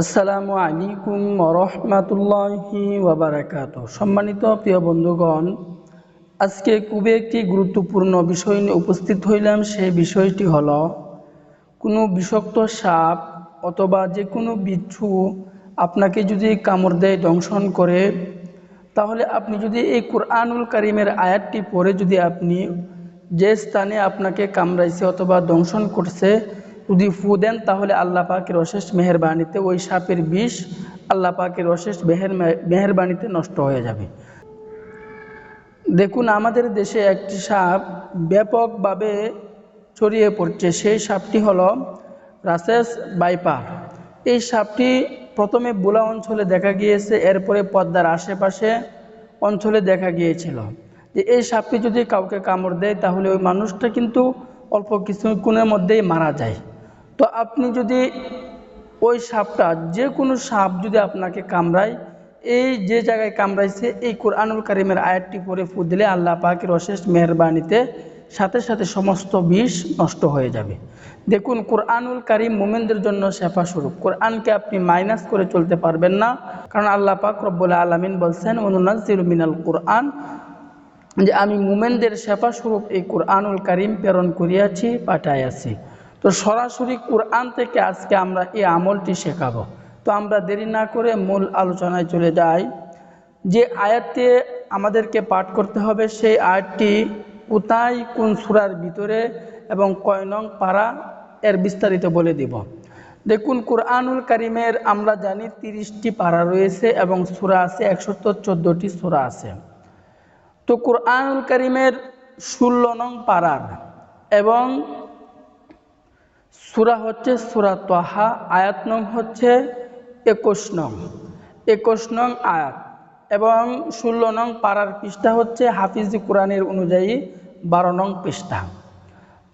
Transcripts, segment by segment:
আসসালামু আলাইকুম রহমাতুল্লাহি ওয়াবারাকাত সম্মানিত প্রিয় বন্ধুগণ, আজকে খুবই একটি গুরুত্বপূর্ণ বিষয় নিয়ে উপস্থিত হইলাম। সেই বিষয়টি হলো, কোনো বিষাক্ত সাপ অথবা যে কোনো বিচ্ছু আপনাকে যদি কামড় দেয়, দংশন করে, তাহলে আপনি যদি এই কোরআনুল কারিমের আয়াতটি পড়ে যদি আপনি যে স্থানে আপনাকে কামড়াইছে অথবা দংশন করছে যদি ফু দেন, তাহলে আল্লাহ পাকের অশেষ মেহরবানিতে ওই সাপের বিষ আল্লাহ পাকের অশেষ মেহের মেহরবানিতে নষ্ট হয়ে যাবে। দেখুন, আমাদের দেশে একটি সাপ ব্যাপকভাবে ছড়িয়ে পড়ছে। সেই সাপটি হলো রাসেস বাইপার। এই সাপটি প্রথমে বোলা অঞ্চলে দেখা গিয়েছে, এরপরে পদ্মার আশেপাশে অঞ্চলে দেখা গিয়েছিল। যে এই সাপটি যদি কাউকে কামড় দেয়, তাহলে ওই মানুষটা কিন্তু অল্প কিছুক্ষণের মধ্যেই মারা যায়। তো আপনি যদি ওই সাপটা যে কোনো সাপ যদি আপনাকে কামড়ায়, এই যে জায়গায় কামড়াইছে, এই কোরআনুল কারিমের আয়াতটি পরে ফু দিলে আল্লাহ পাকের অশেষ মেহরবানিতে সাথে সাথে সমস্ত বিষ নষ্ট হয়ে যাবে। দেখুন, কোরআনুল কারিম মোমেনদের জন্য শেফা স্বরূপ। কোরআনকে আপনি মাইনাস করে চলতে পারবেন না। কারণ আল্লাহ পাক রব্বুল আলমিন বলছেন অনুনাজির মিনাল কোরআন যে আমি মোমেনদের শেফা স্বরূপ এই কোরআনুল কারিম প্রেরণ করিয়াছি, পাঠাইয়াছি। তো সরাসরি কোরআন থেকে আজকে আমরা এই আমলটি শেখাবো। তো আমরা দেরি না করে মূল আলোচনায় চলে যাই। যে আয়াতটি আমাদেরকে পাঠ করতে হবে, সেই আয়াতটি কোথায়, কোন সুরার ভিতরে এবং কয় নং পাড়া এর বিস্তারিত বলে দিব। দেখুন, কোরআনুল কারিমের আমরা জানি তিরিশটি পাড়া রয়েছে এবং সুরা আছে একশত চোদ্দোটি সুরা আছে। তো কোরআনুল কারিমের ষোলো নং পাড়ার এবং সুরা হচ্ছে সুরা তহা, আয়াত নং হচ্ছে একুশ নং। একুশ নং আয়াত। এবং ষোলো নং পাড়ার পৃষ্ঠা হচ্ছে হাফিজি কোরআনের অনুযায়ী বারো নং পৃষ্ঠা।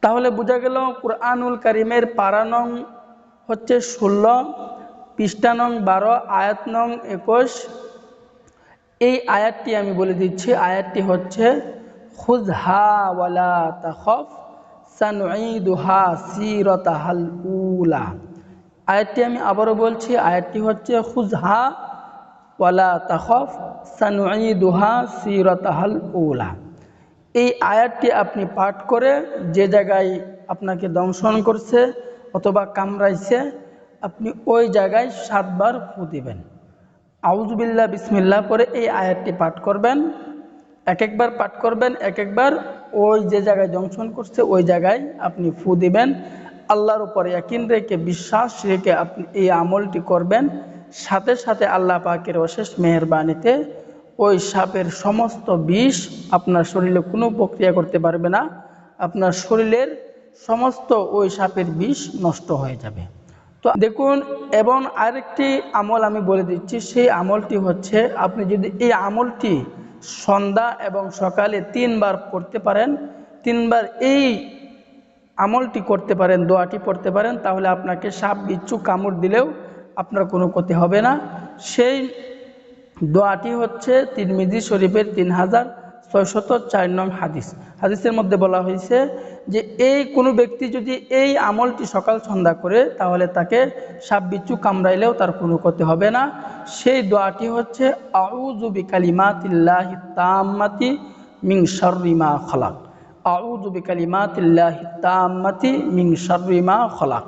তাহলে বোঝা গেল কোরআনুল করিমের পাড়া নং হচ্ছে ষোলো, পৃষ্ঠা নং বারো, আয়াত নং একুশ। এই আয়াতটি আমি বলে দিচ্ছি, আয়াতটি হচ্ছে খুজহা ওয়ালা তাখফ। সানুঈদুহা সিরতাহাল উলা। আয়াতটি আমি আবারও বলছি, আয়াতটি হচ্ছে, খুজহা ওয়ালা তাখফ সানুঈদুহা সিরতাহাল উলা। এই আয়াতটি আপনি পাঠ করে যে জায়গায় আপনাকে দংশন করছে অথবা কামড়াইছে, আপনি ওই জায়গায় সাতবার ফু দিবেন। আউজবিল্লা বিসমিল্লা করে এই আয়াতটি পাঠ করবেন। এক একবার পাঠ করবেন, এক একবার ওই যে জায়গায় জংশন করছে, ওই জায়গায় আপনি ফু দিবেন। আল্লাহর উপরে একিন রেখে, বিশ্বাস রেখে আপনি এই আমলটি করবেন। সাথে সাথে আল্লাহ পাকের অশেষ মেহরবানিতে ওই সাপের সমস্ত বিষ আপনার শরীরে কোনো প্রক্রিয়া করতে পারবে না। আপনার শরীরের সমস্ত ওই সাপের বিষ নষ্ট হয়ে যাবে। তো দেখুন, এবং আরেকটি আমল আমি বলে দিচ্ছি, সেই আমলটি হচ্ছে আপনি যদি এই আমলটি সন্ধ্যা এবং সকালে তিনবার পড়তে পারেন, তিনবার এই আমলটি করতে পারেন, দোয়াটি পড়তে পারেন, তাহলে আপনাকে সাপ, বিচ্ছু, কামড় দিলেও আপনার কোনো ক্ষতি হবে না। সেই দোয়াটি হচ্ছে তিন তিরমিজি শরীফের তিন হাজার ছয়শত চার নং হাদিস। হাদিসের মধ্যে বলা হয়েছে যে, এই কোনো ব্যক্তি যদি এই আমলটি সকাল সন্ধ্যা করে, তাহলে তাকে সাপ বিচ্ছু কামড়াইলেও তার কোনো ক্ষতি হবে না। সেই দোয়াটি হচ্ছে আউজুবি কালিমাতিল্লাহি তাম্মাতি মিং শর্রিমা খলাক। আউজুবি কালিমাতিল্লাহি তাম্মাতি মিং শর্রিমা খলাক।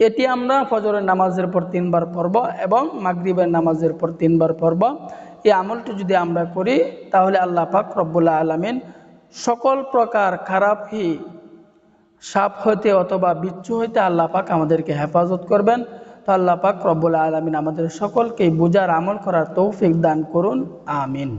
এটি আমরা ফজরের নামাজের পর তিনবার পড়ব এবং মাগরিবের নামাজের পর তিনবার পড়ব। এই আমলটি যদি আমরা করি, তাহলে আল্লাহ পাক রব্বুল্লাহ আলমিন সকল প্রকার খারাপ হি, সাপ হইতে অথবা বিচ্ছু হইতে আল্লাহ পাক আমাদেরকে হেফাজত করবেন। তো আল্লাহ পাক রব্বুল্লাহ আলমিন আমাদের সকলকে বোঝার আমল করার তৌফিক দান করুন। আমিন।